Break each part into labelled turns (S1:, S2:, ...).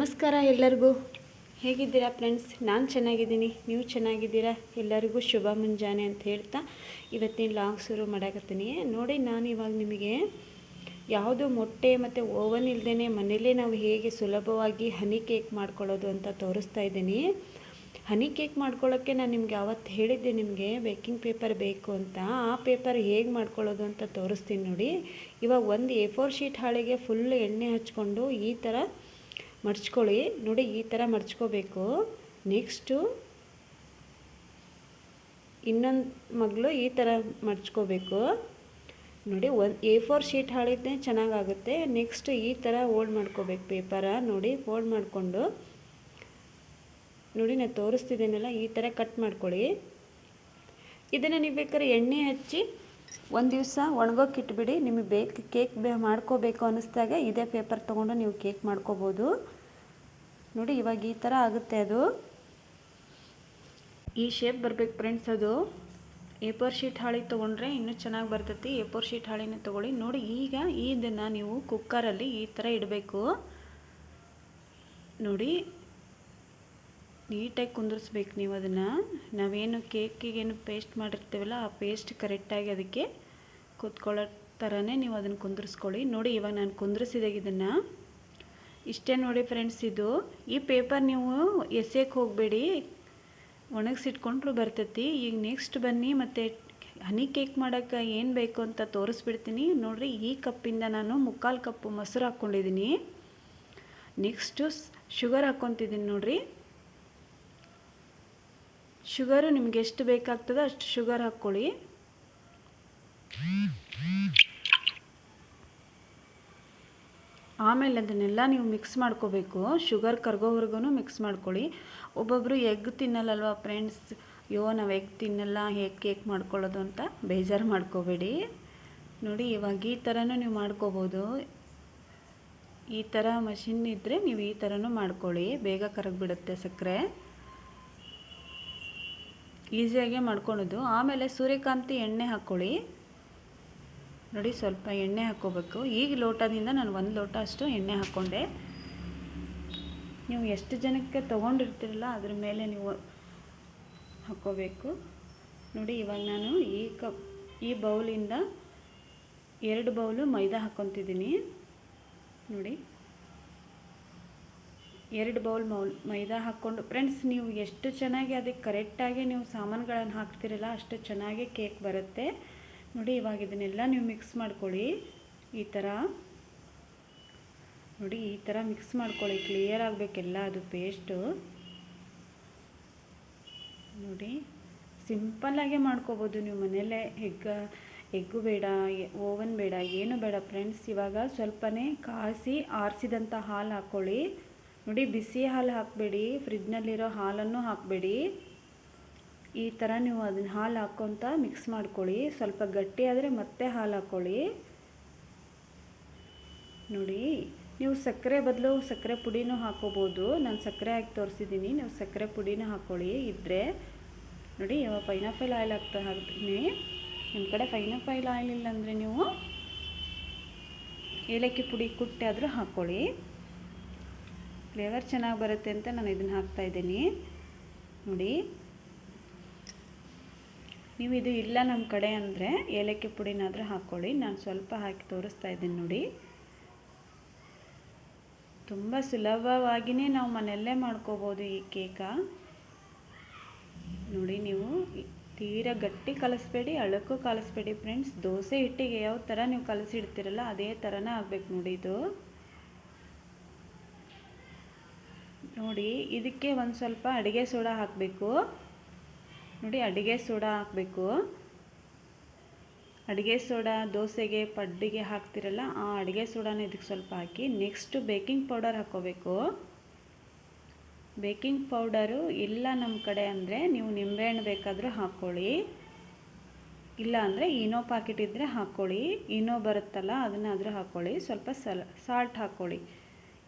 S1: ನಮಸ್ಕಾರ ಎಲ್ಲರಿಗೂ. ಹೇಗಿದ್ದೀರಾ ಫ್ರೆಂಡ್ಸ್? ನಾನು ಚೆನ್ನಾಗಿದ್ದೀನಿ. ನೀವು ಚೆನ್ನಾಗಿದ್ದೀರಾ? ಎಲ್ಲರಿಗೂ ಶುಭ ಮುಂಜಾನೆ ಅಂತ ಹೇಳ್ತಾ ಇವತ್ತಿನ ಲಾಂಗ್ ಶುರು ಮಾಡಾಕತ್ತೀನಿ. ನೋಡಿ, ನಾನು ಇವಾಗ ನಿಮಗೆ ಯಾವುದು ಮೊಟ್ಟೆ ಮತ್ತು ಓವನ್ ಇಲ್ಲದೇ ಮನೆಯಲ್ಲೇ ನಾವು ಹೇಗೆ ಸುಲಭವಾಗಿ ಹನಿ ಕೇಕ್ ಮಾಡ್ಕೊಳ್ಳೋದು ಅಂತ ತೋರಿಸ್ತಾ ಇದ್ದೀನಿ. ಹನಿ ಕೇಕ್ ಮಾಡ್ಕೊಳ್ಳೋಕ್ಕೆ ನಾನು ನಿಮ್ಗೆ ಅವತ್ತು ಹೇಳಿದ್ದೆ ನಿಮಗೆ ಬೇಕಿಂಗ್ ಪೇಪರ್ ಬೇಕು ಅಂತ. ಆ ಪೇಪರ್ ಹೇಗೆ ಮಾಡ್ಕೊಳ್ಳೋದು ಅಂತ ತೋರಿಸ್ತೀನಿ ನೋಡಿ. ಇವಾಗ ಒಂದು ಎ ಫೋರ್ ಶೀಟ್ ಹಾಳೆಗೆ ಫುಲ್ ಎಣ್ಣೆ ಹಚ್ಕೊಂಡು ಈ ಥರ ಮಡ್ಚ್ಕೊಳ್ಳಿ ನೋಡಿ, ಈ ಥರ ಮಡಚ್ಕೋಬೇಕು ನೆಕ್ಸ್ಟು ಇನ್ನೊಂದು ಮಗಳು ಈ ಥರ ಮಡಚ್ಕೋಬೇಕು ನೋಡಿ, ಒಂದು ಎ ಫೋರ್ ಶೀಟ್ ಹಾಳಿದ್ದೇ ಚೆನ್ನಾಗಾಗುತ್ತೆ. ನೆಕ್ಸ್ಟ್ ಈ ಥರ ಓಲ್ಡ್ ಮಾಡ್ಕೋಬೇಕು ಪೇಪರ ನೋಡಿ ಫೋಲ್ಡ್ ಮಾಡಿಕೊಂಡು. ನೋಡಿ, ನಾನು ತೋರಿಸ್ತಿದ್ದೀನಲ್ಲ, ಈ ಥರ ಕಟ್ ಮಾಡ್ಕೊಳ್ಳಿ. ಇದನ್ನು ನೀವು ಬೇಕಾದ್ರೆ ಎಣ್ಣೆ ಹಚ್ಚಿ ಒಂದು ದಿವಸ ಒಣಗೋಕೆ ಇಟ್ಬಿಡಿ, ನಿಮಗೆ ಬೇಕು ಕೇಕ್ ಬೇ ಮಾಡ್ಕೋಬೇಕು ಅನ್ನಿಸ್ದಾಗ ಇದೇ ಪೇಪರ್ ತೊಗೊಂಡು ನೀವು ಕೇಕ್ ಮಾಡ್ಕೋಬೋದು. ನೋಡಿ ಇವಾಗ ಈ ಥರ ಆಗುತ್ತೆ ಅದು. ಈ ಶೇಪ್ ಬರಬೇಕು ಫ್ರೆಂಡ್ಸ್ ಅದು. ಫೋರ್ ಶೀಟ್ ಹಾಳಿ ತೊಗೊಂಡ್ರೆ ಇನ್ನೂ ಚೆನ್ನಾಗಿ ಬರ್ತೈತಿ. ಫೋರ್ ಶೀಟ್ ಹಾಳಿನೇ ತೊಗೊಳ್ಳಿ. ನೋಡಿ ಈಗ ಇದನ್ನು ನೀವು ಕುಕ್ಕರಲ್ಲಿ ಈ ಥರ ಇಡಬೇಕು. ನೋಡಿ ನೀಟಾಗಿ ಕುಂದಿರ್ಸ್ಬೇಕು ನೀವು ಅದನ್ನು. ನಾವೇನು ಕೇಕಿಗೇನು ಪೇಸ್ಟ್ ಮಾಡಿರ್ತೀವಲ್ಲ, ಆ ಪೇಸ್ಟ್ ಕರೆಕ್ಟಾಗಿ ಅದಕ್ಕೆ ಕೂತ್ಕೊಳ್ಳೋ ಥರನೇ ನೀವು ಅದನ್ನು ಕುಂದಿರ್ಸ್ಕೊಳ್ಳಿ. ನೋಡಿ, ಇವಾಗ ನಾನು ಕುಂದಿರಿಸಿದಾಗ ಇದನ್ನು. ಇಷ್ಟೇ ನೋಡಿ ಫ್ರೆಂಡ್ಸ್ ಇದು. ಈ ಪೇಪರ್ ನೀವು ಎಸೆಯಕ್ಕೆ ಹೋಗಬೇಡಿ. ಒಣಗಿಸಿಟ್ಕೊಂಡ್ರು ಬರ್ತೈತಿ. ಈಗ ನೆಕ್ಸ್ಟ್ ಬನ್ನಿ, ಮತ್ತು ಹನಿ ಕೇಕ್ ಮಾಡೋಕ್ಕೆ ಏನು ಬೇಕು ಅಂತ ತೋರಿಸ್ಬಿಡ್ತೀನಿ. ನೋಡಿರಿ, ಈ ಕಪ್ಪಿಂದ ನಾನು ಮುಕ್ಕಾಲು ಕಪ್ಪು ಮೊಸರು ಹಾಕ್ಕೊಂಡಿದ್ದೀನಿ. ನೆಕ್ಸ್ಟು ಶುಗರ್ ಹಾಕ್ಕೊತಿದ್ದೀನಿ ನೋಡಿರಿ. ಶುಗರು ನಿಮ್ಗೆ ಎಷ್ಟು ಬೇಕಾಗ್ತದೆ ಅಷ್ಟು ಶುಗರ್ ಹಾಕ್ಕೊಳ್ಳಿ. ಆಮೇಲೆ ಅದನ್ನೆಲ್ಲ ನೀವು ಮಿಕ್ಸ್ ಮಾಡ್ಕೋಬೇಕು. ಶುಗರ್ ಕರ್ಗೋವರೆಗೂ ಮಿಕ್ಸ್ ಮಾಡ್ಕೊಳ್ಳಿ. ಒಬ್ಬೊಬ್ಬರು ಎಗ್ ತಿನ್ನಲ್ಲಲ್ವ ಫ್ರೆಂಡ್ಸ್? ಅಯ್ಯೋ, ನಾವು ಎಗ್ ತಿನ್ನಲ್ಲ, ಹೇಗೆ ಕೇಕ್ ಮಾಡ್ಕೊಳ್ಳೋದು ಅಂತ ಬೇಜಾರು ಮಾಡ್ಕೋಬೇಡಿ. ನೋಡಿ, ಇವಾಗ ಈ ಥರನೂ ನೀವು ಮಾಡ್ಕೋಬೋದು. ಈ ಥರ ಮಷಿನ್ ಇದ್ದರೆ ನೀವು ಈ ಥರನೂ ಮಾಡ್ಕೊಳ್ಳಿ. ಬೇಗ ಕರಗಿಬಿಡುತ್ತೆ ಸಕ್ಕರೆ. ಈಸಿಯಾಗೆ ಮಾಡ್ಕೊಳೋದು. ಆಮೇಲೆ ಸೂರ್ಯಕಾಂತಿ ಎಣ್ಣೆ ಹಾಕ್ಕೊಳ್ಳಿ ನೋಡಿ ಸ್ವಲ್ಪ ಎಣ್ಣೆ ಹಾಕ್ಕೋಬೇಕು. ಈಗ ಲೋಟದಿಂದ ನಾನು ಒಂದು ಲೋಟ ಅಷ್ಟು ಎಣ್ಣೆ ಹಾಕ್ಕೊಂಡೆ ನೀವು ಎಷ್ಟು ಜನಕ್ಕೆ ತೊಗೊಂಡಿರ್ತೀರಲ್ಲ ಅದ್ರ ಮೇಲೆ ನೀವು ಹಾಕ್ಕೋಬೇಕು. ನೋಡಿ ಇವಾಗ ನಾನು ಈ ಕಪ್, ಈ ಬೌಲಿಂದ ಎರಡು ಬೌಲು ಮೈದಾ ಹಾಕ್ಕೊತಿದ್ದೀನಿ. ನೋಡಿ. ಎರಡು ಬೌಲ್ ಮೌಲ್ ಮೈದಾ ಹಾಕ್ಕೊಂಡು ಫ್ರೆಂಡ್ಸ್ ನೀವು ಎಷ್ಟು ಚೆನ್ನಾಗಿ ಅದಕ್ಕೆ ಕರೆಕ್ಟಾಗಿ ನೀವು ಸಾಮಾನುಗಳನ್ನು ಹಾಕ್ತಿರಲ್ಲ, ಅಷ್ಟು ಚೆನ್ನಾಗಿ ಕೇಕ್ ಬರುತ್ತೆ. ನೋಡಿ, ಇವಾಗ ಇದನ್ನೆಲ್ಲ ನೀವು ಮಿಕ್ಸ್ ಮಾಡ್ಕೊಳ್ಳಿ. ಈ ಥರ ನೋಡಿ, ಈ ಥರ ಮಿಕ್ಸ್ ಮಾಡ್ಕೊಳ್ಳಿ. ಕ್ಲಿಯರ್ ಆಗಬೇಕೆಲ್ಲ ಅದು ಪೇಸ್ಟು ನೋಡಿ ಸಿಂಪಲ್ಲಾಗೆ ಮಾಡ್ಕೋಬೋದು ನೀವು ಮನೆಯಲ್ಲೇ. ಎಗ್ ಎಗ್ಗು ಬೇಡ ಓವನ್ ಬೇಡ, ಏನು ಬೇಡ ಫ್ರೆಂಡ್ಸ್ ಇವಾಗ ಸ್ವಲ್ಪನೇ ಕಾಯಿಸಿ ಆರಿಸಿದಂಥ ಹಾಲು ಹಾಕ್ಕೊಳ್ಳಿ. ನೋಡಿ, ಬಿಸಿ ಹಾಲು ಹಾಕಬೇಡಿ ಫ್ರಿಜ್ನಲ್ಲಿರೋ ಹಾಲನ್ನು ಹಾಕಬೇಡಿ. ಈ ಥರ ನೀವು ಅದನ್ನ ಹಾಲು ಹಾಕ್ಕೊತ ಮಿಕ್ಸ್ ಮಾಡ್ಕೊಳ್ಳಿ. ಸ್ವಲ್ಪ ಗಟ್ಟಿ ಆದರೆ ಮತ್ತೆ ಹಾಲು ಹಾಕ್ಕೊಳ್ಳಿ. ನೋಡಿ, ನೀವು ಸಕ್ಕರೆ ಬದಲು ಸಕ್ಕರೆ ಪುಡಿನೂ ಹಾಕೋಬೋದು ನಾನು ಸಕ್ಕರೆ ಹಾಕಿ ತೋರಿಸಿದ್ದೀನಿ. ನೀವು ಸಕ್ಕರೆ ಪುಡಿನೂ ಹಾಕ್ಕೊಳ್ಳಿ. ಇದ್ದರೆ ನೋಡಿ ಯಾವ ಪೈನಾಪಲ್ ಆಯಿಲ್ ಹಾಕ್ತಾ ಹಾಕ್ತೀನಿ. ನಿಮ್ಮ ಕಡೆ ಪೈನಾಪಲ್ ಆಯಿಲ್ ಇಲ್ಲ ಅಂದರೆ ನೀವು ಏಲಕ್ಕಿ ಪುಡಿ ಕುಟ್ಟಿ ಆದರೂ ಹಾಕ್ಕೊಳ್ಳಿ. ಫ್ಲೇವರ್ ಚೆನ್ನಾಗಿ ಬರುತ್ತೆ ಅಂತ ನಾನು ಇದನ್ನು ಹಾಕ್ತಾ ಇದ್ದೀನಿ. ನೋಡಿ. ನೀವು ಇದು ಇಲ್ಲ ನಮ್ಮ ಕಡೆ ಅಂದರೆ ಏಲಕ್ಕಿ ಪುಡಿನಾದರೂ ಹಾಕ್ಕೊಳ್ಳಿ ನಾನು ಸ್ವಲ್ಪ ಹಾಕಿ ತೋರಿಸ್ತಾ ಇದ್ದೀನಿ ನೋಡಿ. ತುಂಬ ಸುಲಭವಾಗಿಯೇ ನಾವು ಮನೆಯಲ್ಲೇ ಮಾಡ್ಕೋಬೋದು ಈ ಕೇಕ. ನೋಡಿ ನೀವು ತೀರ ಗಟ್ಟಿ ಕಲಿಸ್ಬೇಡಿ, ಅಳಕು ಕಲಿಸ್ಬೇಡಿ ಫ್ರೆಂಡ್ಸ್ ದೋಸೆ ಹಿಟ್ಟಿಗೆ ಯಾವ ಥರ ನೀವು ಕಲಸಿಡ್ತೀರಲ್ಲ, ಅದೇ ಥರನೇ ಆಗಬೇಕು ನೋಡಿ ಇದು. ನೋಡಿ, ಇದಕ್ಕೆ ಒಂದು ಸ್ವಲ್ಪ ಅಡುಗೆ ಸೋಡಾ ಹಾಕಬೇಕು. ನೋಡಿ, ಅಡುಗೆ ಸೋಡಾ ಹಾಕಬೇಕು. ಅಡುಗೆ ಸೋಡಾ ದೋಸೆಗೆ, ಪಡ್ಡಿಗೆ ಹಾಕ್ತಿರಲ್ಲ, ಆ ಅಡುಗೆ ಸೋಡಾನ ಇದಕ್ಕೆ ಸ್ವಲ್ಪ ಹಾಕಿ ನೆಕ್ಸ್ಟು ಬೇಕಿಂಗ್ ಪೌಡರ್ ಹಾಕ್ಕೋಬೇಕು ಬೇಕಿಂಗ್ ಪೌಡರು ಇಲ್ಲ ನಮ್ಮ ಕಡೆ ಅಂದರೆ ನೀವು ನಿಂಬೆಹಣ್ಣು ಬೇಕಾದರೂ ಹಾಕ್ಕೊಳ್ಳಿ. ಇಲ್ಲ ಅಂದರೆ ಇನೋ ಪಾಕೆಟ್ ಇದ್ದರೆ ಹಾಕ್ಕೊಳ್ಳಿ. ಇನೋ ಬರುತ್ತಲ್ಲ, ಅದನ್ನಾದರೂ ಹಾಕ್ಕೊಳ್ಳಿ. ಸ್ವಲ್ಪ ಸಲ ಸಾಲ್ಟ್ ಹಾಕ್ಕೊಳ್ಳಿ.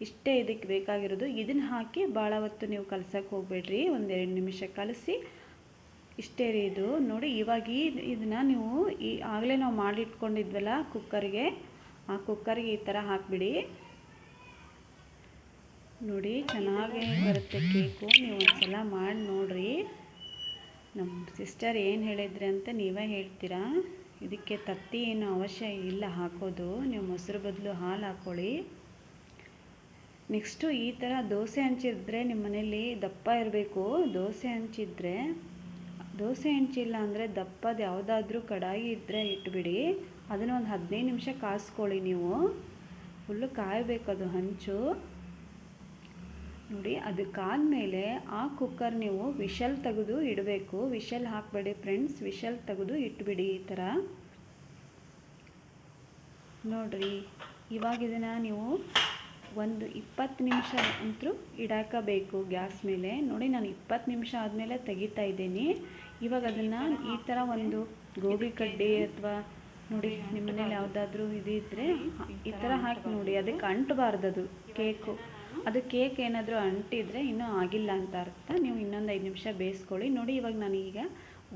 S1: ಇಷ್ಟೇ ಇದಕ್ಕೆ ಬೇಕಾಗಿರೋದು. ಇದನ್ನು ಹಾಕಿ ಭಾಳ ಹೊತ್ತು ನೀವು ಕಲಸಕ್ಕೆ ಹೋಗ್ಬೇಡ್ರಿ. ಒಂದೆರಡು ನಿಮಿಷ ಕಲಸಿ. ಇಷ್ಟೇ ರೀ ಇದು. ನೋಡಿ, ಇವಾಗ ಈ ಇದನ್ನು ನೀವು ಈ ಆಗಲೇ ನಾವು ಮಾಡಿಟ್ಕೊಂಡಿದ್ವಲ್ಲ ಕುಕ್ಕರ್ಗೆ, ಆ ಕುಕ್ಕರ್ಗೆ ಈ ಥರ ಹಾಕಿಬಿಡಿ. ನೋಡಿ, ಚೆನ್ನಾಗಿ ಬರುತ್ತೆ ಕೇಕು. ನೀವು ಒಂದ್ಸಲ ಮಾಡಿ ನೋಡಿರಿ. ನಮ್ಮ ಸಿಸ್ಟರ್ ಏನು ಹೇಳಿದ್ರಿ ಅಂತ ನೀವೇ ಹೇಳ್ತೀರಾ? ಇದಕ್ಕೆ ತತ್ತಿ ಏನು ಅವಶ್ಯ ಇಲ್ಲ, ಹಾಕೋದು. ನೀವು ಮೊಸರು ಬದಲು ಹಾಲು ಹಾಕ್ಕೊಳ್ಳಿ ನೆಕ್ಸ್ಟು ಈ ಥರ ದೋಸೆ ಹಂಚಿದ್ರೆ ನಿಮ್ಮ ಮನೇಲಿ ದಪ್ಪ ಇರಬೇಕು. ದೋಸೆ ಹಂಚಿದ್ರೆ, ದೋಸೆ ಹಂಚಿಲ್ಲ ಅಂದರೆ ದಪ್ಪದ ಯಾವುದಾದ್ರೂ ಕಡಾಯಿ ಇದ್ದರೆ ಇಟ್ಬಿಡಿ. ಅದನ್ನು ಒಂದು ಹದಿನೈದು ನಿಮಿಷ ಕಾಸ್ಕೊಳ್ಳಿ ನೀವು. ಫುಲ್ಲು ಕಾಯಬೇಕು ಅದು ಹಂಚು. ನೋಡಿ ಅದಕ್ಕಾದಮೇಲೆ ಆ ಕುಕ್ಕರ್ ನೀವು ವಿಷಲ್ ತೆಗೆದು ಇಡಬೇಕು. ವಿಷಲ್ ಹಾಕಬೇಡಿ ಫ್ರೆಂಡ್ಸ್, ವಿಷಲ್ ತೆಗೆದು ಇಟ್ಬಿಡಿ ಈ ಥರ. ನೋಡ್ರಿ ಇವಾಗ ಇದನ್ನು ನೀವು ಒಂದು ಇಪ್ಪತ್ತು ನಿಮಿಷ ಅಂತೂ ಇಡಾಕಬೇಕು ಗ್ಯಾಸ್ ಮೇಲೆ. ನೋಡಿ, ನಾನು ಇಪ್ಪತ್ತು ನಿಮಿಷ ಆದಮೇಲೆ ತೆಗಿತಾ ಇದ್ದೀನಿ. ಇವಾಗ ಅದನ್ನು ಈ ಥರ ಒಂದು ಗೋಬಿ ಕಡ್ಡಿ ಅಥವಾ ನೋಡಿ, ನಿಮ್ಮ ಮನೇಲಿ ಯಾವುದಾದ್ರೂ ಇದಿದ್ದರೆ ಈ ಥರ ಹಾಕಿ ನೋಡಿ. ಅದಕ್ಕೆ ಅಂಟಬಾರ್ದು ಅದು ಕೇಕು. ಅದು ಕೇಕ್ ಏನಾದರೂ ಅಂಟಿದ್ರೆ ಇನ್ನೂ ಆಗಿಲ್ಲ ಅಂತ ಅರ್ಥ. ನೀವು ಇನ್ನೊಂದು ಐದು ನಿಮಿಷ ಬೇಯಿಸ್ಕೊಳ್ಳಿ. ನೋಡಿ, ಇವಾಗ ನಾನೀಗ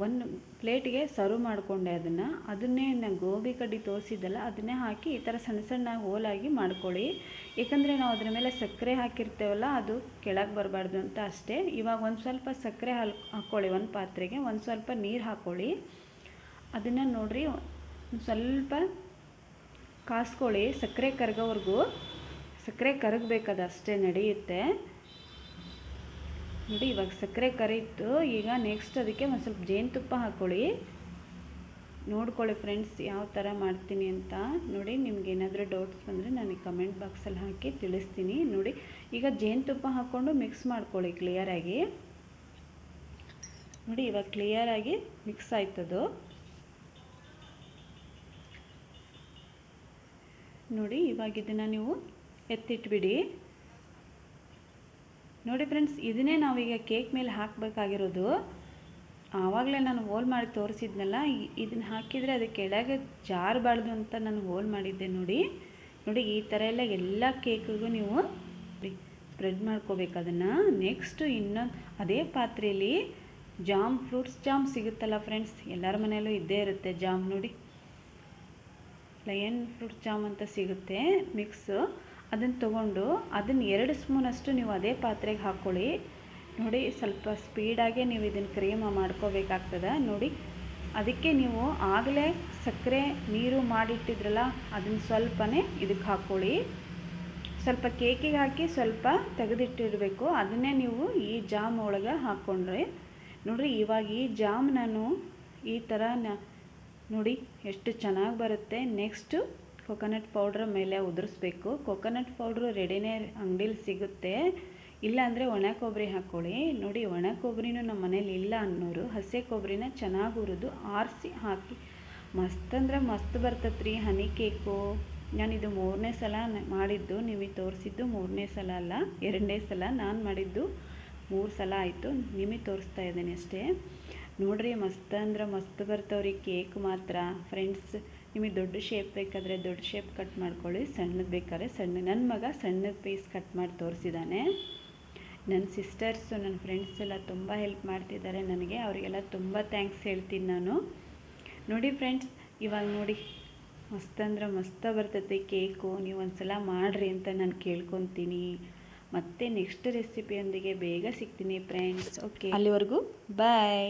S1: ಒಂದು ಪ್ಲೇಟಿಗೆ ಸರ್ವ್ ಮಾಡಿಕೊಂಡೆ ಅದನ್ನು. ಅದನ್ನೇ ನಾನು ಗೋಬಿ ಕಡ್ಡಿ ತೋರಿಸಿದ್ದಲ್ಲ, ಅದನ್ನೇ ಹಾಕಿ ಈ ಥರ ಸಣ್ಣ ಸಣ್ಣ ಹೋಲಾಗಿ ಮಾಡ್ಕೊಳ್ಳಿ. ಏಕೆಂದರೆ ನಾವು ಅದ್ರ ಮೇಲೆ ಸಕ್ಕರೆ ಹಾಕಿರ್ತೇವಲ್ಲ, ಅದು ಕೆಳಗೆ ಬರಬಾರ್ದು ಅಂತ ಅಷ್ಟೇ. ಇವಾಗ ಒಂದು ಸ್ವಲ್ಪ ಸಕ್ಕರೆ ಹಾಲ್ ಹಾಕ್ಕೊಳ್ಳಿ ಒಂದು ಪಾತ್ರೆಗೆ. ಒಂದು ಸ್ವಲ್ಪ ನೀರು ಹಾಕ್ಕೊಳ್ಳಿ ಅದನ್ನು ನೋಡಿರಿ ಸ್ವಲ್ಪ ಕಾಸ್ಕೊಳ್ಳಿ. ಸಕ್ಕರೆ ಕರಗೋವರೆಗೂ, ಸಕ್ಕರೆ ಕರಗಬೇಕದು ಅಷ್ಟೇ ನಡೆಯುತ್ತೆ. ನೋಡಿ, ಇವಾಗ ಸಕ್ಕರೆ ಕರೀತು, ಈಗ ನೆಕ್ಸ್ಟ್ ಅದಕ್ಕೆ ಒಂದು ಸ್ವಲ್ಪ ಜೇನುತುಪ್ಪ ಹಾಕ್ಕೊಳ್ಳಿ ನೋಡ್ಕೊಳ್ಳಿ ಫ್ರೆಂಡ್ಸ್ ಯಾವ ಥರ ಮಾಡ್ತೀನಿ ಅಂತ. ನೋಡಿ, ನಿಮ್ಗೆ ಏನಾದರೂ ಡೌಟ್ಸ್ ಬಂದರೆ ನನಗೆ ಕಮೆಂಟ್ ಬಾಕ್ಸಲ್ಲಿ ಹಾಕಿ ತಿಳಿಸ್ತೀನಿ. ನೋಡಿ, ಈಗ ಜೇನುತುಪ್ಪ ಹಾಕ್ಕೊಂಡು ಮಿಕ್ಸ್ ಮಾಡ್ಕೊಳ್ಳಿ ಕ್ಲಿಯರಾಗಿ ನೋಡಿ, ಇವಾಗ ಕ್ಲಿಯರಾಗಿ ಮಿಕ್ಸ್ ಆಯ್ತದು. ನೋಡಿ, ಇವಾಗ ಇದನ್ನು ನೀವು ಎತ್ತಿಟ್ಬಿಡಿ. ನೋಡಿ ಫ್ರೆಂಡ್ಸ್ ಇದನ್ನೇ ನಾವೀಗ ಕೇಕ್ ಮೇಲೆ ಹಾಕಬೇಕಾಗಿರೋದು. ಆವಾಗಲೇ ನಾನು ಹೋಲ್ ಮಾಡಿ ತೋರಿಸಿದ್ನಲ್ಲ ಇದನ್ನು ಹಾಕಿದರೆ ಅದು ಕೆಳಗೆ ಜಾರಬಾರ್ದು ಅಂತ ನಾನು ಹೋಲ್ ಮಾಡಿದ್ದೆ ನೋಡಿ. ನೋಡಿ, ಈ ಥರ ಎಲ್ಲ ಎಲ್ಲ ಕೇಕಿಗೂ ನೀವು ಸ್ಪ್ರೆಡ್ ಮಾಡ್ಕೋಬೇಕು ಅದನ್ನು. ನೆಕ್ಸ್ಟು ಇನ್ನೊಂದು, ಅದೇ ಪಾತ್ರೆಯಲ್ಲಿ ಜಾಮ್ ಫ್ರೂಟ್ಸ್ ಜಾಮ್ ಸಿಗುತ್ತಲ್ಲ ಫ್ರೆಂಡ್ಸ್ ಎಲ್ಲರ ಮನೆಯಲ್ಲೂ ಇದ್ದೇ ಇರುತ್ತೆ ಜಾಮ್ ನೋಡಿ. ಲಯನ್ ಫ್ರೂಟ್ ಜಾಮ್ ಅಂತ ಸಿಗುತ್ತೆ. ಮಿಕ್ಸು ಅದನ್ನು ತೊಗೊಂಡು ಅದನ್ನು ಎರಡು ಸ್ಪೂನಷ್ಟು ನೀವು ಅದೇ ಪಾತ್ರೆಗೆ ಹಾಕ್ಕೊಳ್ಳಿ ನೋಡಿ ಸ್ವಲ್ಪ ಸ್ಪೀಡಾಗೆ ನೀವು ಇದನ್ನು ಕ್ರೀಮ ಮಾಡ್ಕೋಬೇಕಾಗ್ತದೆ. ನೋಡಿ ಅದಕ್ಕೆ ನೀವು ಆಗಲೇ ಸಕ್ಕರೆ ನೀರು ಮಾಡಿಟ್ಟಿದ್ರಲ್ಲ, ಅದನ್ನು ಸ್ವಲ್ಪನೇ ಇದಕ್ಕೆ ಹಾಕ್ಕೊಳ್ಳಿ ಸ್ವಲ್ಪ ಕೇಕಿಗೆ ಹಾಕಿ ಸ್ವಲ್ಪ ತೆಗೆದಿಟ್ಟಿರಬೇಕು. ಅದನ್ನೇ ನೀವು ಈ ಜಾಮ್ ಒಳಗೆ ಹಾಕ್ಕೊಂಡ್ರೆ ನೋಡಿರಿ ಇವಾಗ ಈ ಜಾಮ್ ನಾನು ಈ ಥರ ನೋಡಿ ಎಷ್ಟು ಚೆನ್ನಾಗಿ ಬರುತ್ತೆ. ನೆಕ್ಸ್ಟು ಕೊಕೊನಟ್ ಪೌಡ್ರ್ ಮೇಲೆ ಉದುರಿಸ್ಬೇಕು. ಕೊಕೊನಟ್ ಪೌಡ್ರು ರೆಡಿನೇ ಅಂಗಡೀಲಿ ಸಿಗುತ್ತೆ. ಇಲ್ಲಾಂದರೆ ಒಣ ಕೊಬ್ಬರಿ ಹಾಕ್ಕೊಳ್ಳಿ ನೋಡಿ, ಒಣ ಕೊಬ್ಬರಿನೂ ನಮ್ಮ ಮನೇಲಿ ಇಲ್ಲ ಅನ್ನೋರು ಹಸಿ ಕೊಬ್ಬರಿನ ಚೆನ್ನಾಗಿ ಹುರಿದು ಆರಿಸಿ ಹಾಕಿ. ಮಸ್ತ್ ಅಂದರೆ ಮಸ್ತ್ ಬರ್ತತ್ರಿ ಹನಿ ಕೇಕು ನಾನಿದು ಮೂರನೇ ಸಲ ಮಾಡಿದ್ದು. ನಿಮಗೆ ತೋರಿಸಿದ್ದು ಮೂರನೇ ಸಲ ಅಲ್ಲ, ಎರಡನೇ ಸಲ ನಾನು ಮಾಡಿದ್ದು ಮೂರು ಸಲ ಆಯಿತು. ನಿಮಗೆ ತೋರಿಸ್ತಾ ಇದ್ದೀನಿ ಅಷ್ಟೇ. ನೋಡ್ರಿ, ಮಸ್ತ್ ಅಂದ್ರೆ ಮಸ್ತ್ ಬರ್ತಾವ್ರಿ ಕೇಕ್ ಮಾತ್ರ. ಫ್ರೆಂಡ್ಸ್ ನಿಮಗೆ ದೊಡ್ಡ ಶೇಪ್ ಬೇಕಾದರೆ ದೊಡ್ಡ ಶೇಪ್ ಕಟ್ ಮಾಡ್ಕೊಳ್ಳಿ. ಸಣ್ಣದು ಬೇಕಾದ್ರೆ ಸಣ್ಣ ನನ್ನ ಮಗ ಸಣ್ಣದ ಪೀಸ್ ಕಟ್ ಮಾಡಿ ತೋರಿಸಿದ್ದಾನೆ ನನ್ನ ಸಿಸ್ಟರ್ಸು ನನ್ನ ಫ್ರೆಂಡ್ಸ್ ಎಲ್ಲ ತುಂಬ ಹೆಲ್ಪ್ ಮಾಡ್ತಿದ್ದಾರೆ ನನಗೆ. ಅವರಿಗೆಲ್ಲ ತುಂಬ ಥ್ಯಾಂಕ್ಸ್ ಹೇಳ್ತೀನಿ ನಾನು. ನೋಡಿ ಫ್ರೆಂಡ್ಸ್ ಇವಾಗ ನೋಡಿ ಮಸ್ತಂದ್ರೆ ಮಸ್ತ ಬರ್ತೈತೆ ಕೇಕು ನೀವು ಒಂದು ಸಲ ಮಾಡಿರಿ ಅಂತ ನಾನು ಕೇಳ್ಕೊತೀನಿ. ಮತ್ತೆ ನೆಕ್ಸ್ಟ್ ರೆಸಿಪಿಯೊಂದಿಗೆ ಬೇಗ ಸಿಗ್ತೀನಿ ಫ್ರೆಂಡ್ಸ್ ಓಕೆ ಅಲ್ಲಿವರೆಗೂ ಬಾಯ್